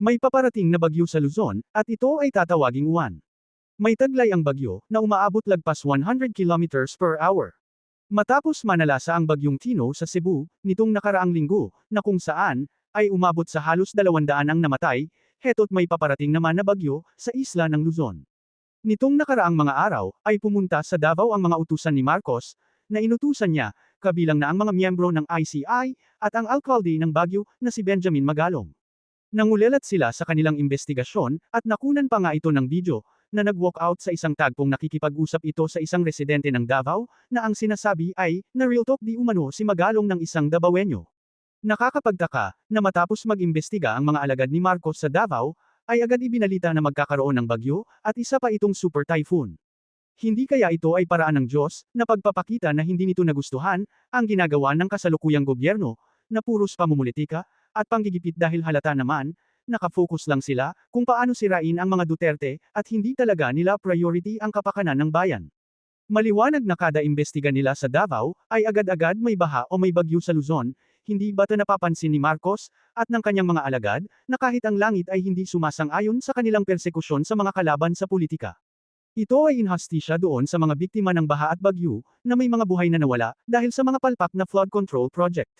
May paparating na bagyo sa Luzon, at ito ay tatawaging Juan. May taglay ang bagyo, na umaabot lagpas 100 kilometers per hour. Matapos manalasa ang bagyong Tino sa Cebu, nitong nakaraang linggo, na kung saan, ay umabot sa halos 200 ang namatay, heto't may paparating naman na bagyo, sa isla ng Luzon. Nitong nakaraang mga araw, ay pumunta sa Davao ang mga utusan ni Marcos, na inutusan niya, kabilang na ang mga miyembro ng ICI, at ang alkalde ng Baguio, na si Benjamin Magalong. Nangulelat sila sa kanilang investigasyon, at nakunan pa nga ito ng video, na nag-walk out sa isang tagpong nakikipag-usap ito sa isang residente ng Davao, na ang sinasabi ay, na real talk di umano si Magalong ng isang Davaoenyo. Nakakapagtaka, na matapos mag-imbestiga ang mga alagad ni Marcos sa Davao, ay agad ibinalita na magkakaroon ng bagyo, at isa pa itong super typhoon. Hindi kaya ito ay paraan ng Diyos, na pagpapakita na hindi nito nagustuhan, ang ginagawa ng kasalukuyang gobyerno, na puros pamumulitika, at panggigipit dahil halata naman, nakafocus lang sila, kung paano sirain ang mga Duterte, at hindi talaga nila priority ang kapakanan ng bayan. Maliwanag na kada imbestiga nila sa Davao, ay agad-agad may baha o may bagyo sa Luzon, hindi bata napapansin ni Marcos, at ng kanyang mga alagad, na kahit ang langit ay hindi sumasang-ayon sa kanilang persekusyon sa mga kalaban sa politika. Ito ay inhastisya doon sa mga biktima ng baha at bagyo, na may mga buhay na nawala, dahil sa mga palpak na flood control project.